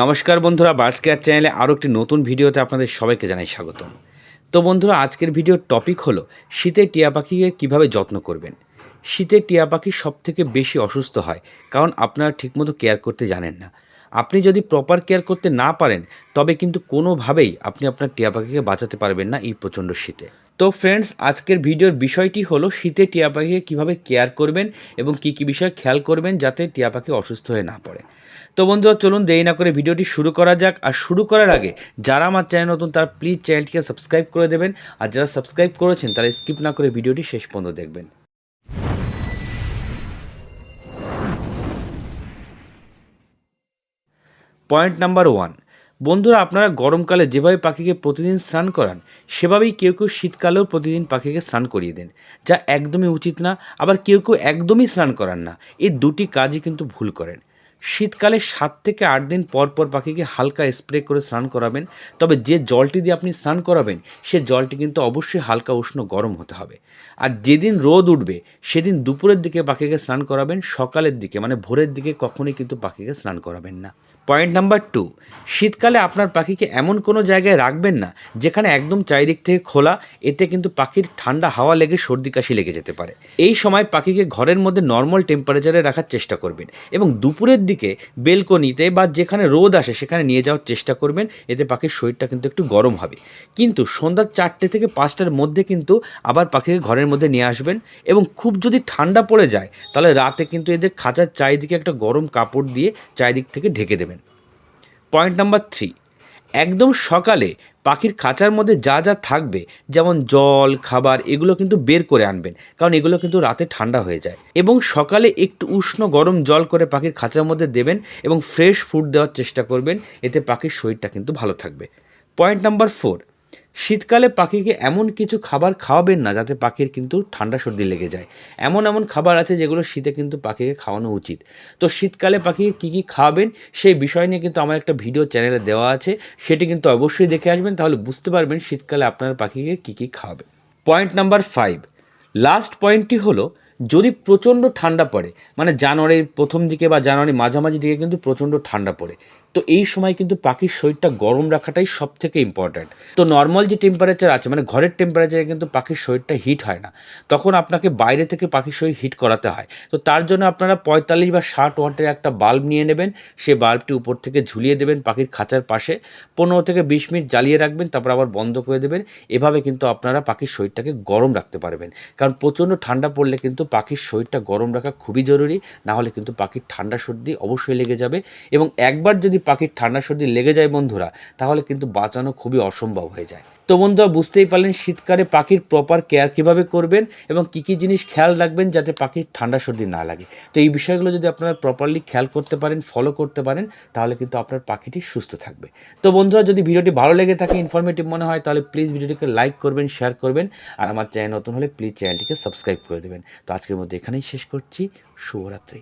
নমস্কার বন্ধুরা burst care চ্যানেলে আরও একটি নতুন ভিডিওতে আপনাদের সবাইকে জানাই স্বাগতম। তো বন্ধুরা, আজকের ভিডিওর টপিক হলো শীতে টিয়া পাখিকে কীভাবে যত্ন করবেন? শীতে টিয়া পাখি সবথেকে বেশি অসুস্থ হয়, কারণ আপনারা ঠিকমতো কেয়ার করতে জানেন না। আপনি যদি প্রপার কেয়ার করতে না পারেন, তবে কিন্তু কোনোভাবেই আপনি আপনার টিয়া পাখিকে বাঁচাতে পারবেন না এই প্রচণ্ড শীতে। তো ফ্রেন্ডস আজকের ভিডিওর বিষয়টি হলো শীতে টিয়া পাখিকে কীভাবে কেয়ার করবেন এবং কী কী বিষয় খেয়াল করবেন যাতে টিয়া পাখি অসুস্থ হয়ে না পড়ে। তো বন্ধুরা, চলুন দেরি না করে ভিডিওটি শুরু করা যাক। আর শুরু করার আগে, যারা আমার চ্যানেল নতুন, তারা প্লিজ চ্যানেলটিকে সাবস্ক্রাইব করে দেবেন। আর যারা সাবস্ক্রাইব করেছেন, তারা স্কিপ না করে ভিডিওটি শেষ পর্যন্ত দেখবেন। পয়েন্ট নাম্বার ওয়ান বন্ধুরা, আপনারা গরমকালে যেভাবে পাখিকে প্রতিদিন স্নান করান, সেভাবেই কেউ কেউ শীতকালেও প্রতিদিন পাখিকে স্নান করিয়ে দেন, যা একদমই উচিত না, আবার কেউ কেউ একদমই স্নান করান না। এই দুটি কাজই কিন্তু ভুল করেন। শীতকালে সাত থেকে আট দিন পর পর পাখিকে হালকা স্প্রে করে স্নান করাবেন, তবে যে জলটি দিয়ে আপনি স্নান করাবেন, সে জলটি কিন্তু অবশ্যই হালকা উষ্ণ গরম হতে হবে। আর যেদিন রোদ উঠবে, সেদিন দুপুরের দিকে পাখিকে স্নান করাবেন, সকালের দিকে মানে ভোরের দিকে কখনোই কিন্তু পাখিকে স্নান করাবেন না। পয়েন্ট নাম্বার টু শীতকালে আপনার পাখিকে এমন কোনো জায়গায় রাখবেন না, যেখানে একদম চারিদিক থেকে খোলা, এতে কিন্তু পাখির ঠান্ডা হাওয়া লেগে সর্দি কাশি লেগে যেতে পারে। এই সময় পাখিকে ঘরের মধ্যে নর্মাল টেম্পারেচারে রাখার চেষ্টা করবেন এবং দুপুরের দিকে বেলকনিতে বা যেখানে রোদ আসে সেখানে নিয়ে যাওয়ার চেষ্টা করবেন, এতে পাখির শরীরটা কিন্তু একটু গরম হবে। কিন্তু সন্ধ্যা চারটে থেকে পাঁচটার মধ্যে কিন্তু আবার পাখিকে ঘরের মধ্যে নিয়ে আসবেন এবং খুব যদি ঠান্ডা পড়ে যায়, তাহলে রাতে কিন্তু এদের খাঁচার চারিদিকে একটা গরম কাপড় দিয়ে চারিদিক থেকে ঢেকে দেবেন। পয়েন্ট নাম্বার থ্রি একদম সকালে পাখির খাঁচার মধ্যে যা যা থাকবে, যেমন জল, খাবার, এগুলো কিন্তু বের করে আনবেন। কারণ এগুলো কিন্তু রাতে ঠান্ডা হয়ে যায়। এবং সকালে একটু উষ্ণ গরম জল করে পাখির খাঁচার মধ্যে দেবেন এবং ফ্রেশ ফুড দেওয়ার চেষ্টা করবেন। এতে পাখির শরীরটা কিন্তু ভালো থাকবে। পয়েন্ট নাম্বার ফোর শীতকালে পাখিকে এমন কিছু খাবার খাওয়াবেন না যাতে পাখির কিন্তু ঠান্ডা সর্দি লেগে যায়। এমন এমন খাবার আছে যেগুলো শীতে কিন্তু পাখিকে খাওয়ানো উচিত। তো শীতকালে পাখিকে কী কী খাওয়াবেন সেই বিষয় নিয়ে কিন্তু আমার একটা ভিডিও চ্যানেলে দেওয়া আছে। সেটি কিন্তু অবশ্যই দেখে আসবেন, তাহলে বুঝতে পারবেন শীতকালে আপনার পাখিকে কী কী খাওয়াবেন পয়েন্ট নাম্বার ফাইভ লাস্ট পয়েন্টটি হলো যদি প্রচণ্ড ঠান্ডা পড়ে মানে জানুয়ারির প্রথম দিকে বা জানুয়ারির মাঝামাঝি দিকে কিন্তু প্রচণ্ড ঠান্ডা পড়ে, তো এই সময় কিন্তু পাখির শরীরটা গরম রাখাটাই সব থেকে ইম্পর্ট্যান্ট তো নর্মাল যে টেম্পারেচার আছে মানে ঘরের টেম্পারেচারে কিন্তু পাখির শরীরটা হিট হয় না, তখন আপনাকে বাইরে থেকে পাখির শরীর হিট করাতে হয়। তো তার জন্য আপনারা পঁয়তাল্লিশ বা ষাট ওয়াটের একটা বাল্ব নিয়ে নেবেন, সে বাল্বটি উপর থেকে ঝুলিয়ে দেবেন পাখির খাঁচার পাশে, পনেরো থেকে বিশ মিনিট জ্বালিয়ে রাখবেন, তারপর আবার বন্ধ করে দেবেন, এভাবে কিন্তু আপনারা পাখির শরীরটাকে গরম রাখতে পারবেন। কারণ প্রচণ্ড ঠান্ডা পড়লে কিন্তু পাখির শরীরটা গরম রাখা খুবই জরুরি, না হলে কিন্তু পাখির ঠান্ডা সর্দি অবশ্যই লেগে যাবে। এবং একবার যদি পাখির ঠান্ডা সর্দি লেগে যায় বন্ধুরা, তাহলে কিন্তু বাঁচানো খুবই অসম্ভব হয়ে যায়। তো বন্ধুরা, বুঝতেই পারলেন শীতকালে পাখির প্রপার কেয়ার কীভাবে করবেন এবং কী কী জিনিস খেয়াল রাখবেন যাতে পাখির ঠান্ডা সর্দি না লাগে। তো এই বিষয়গুলো যদি আপনারা প্রপারলি খেয়াল করতে পারেন ফলো করতে পারেন, তাহলে কিন্তু আপনার পাখিটি সুস্থ থাকবে। তো বন্ধুরা, যদি ভিডিওটি ভালো লেগে থাকে ইনফরমেটিভ মনে হয়, তাহলে প্লিজ ভিডিওটিকে লাইক করবেন শেয়ার করবেন, আর আমার চ্যানেল নতুন হলে প্লিজ চ্যানেলটিকে সাবস্ক্রাইব করে দেবেন। তো আজকের মধ্যে এখানেই শেষ করছি। শুভরাত্রি।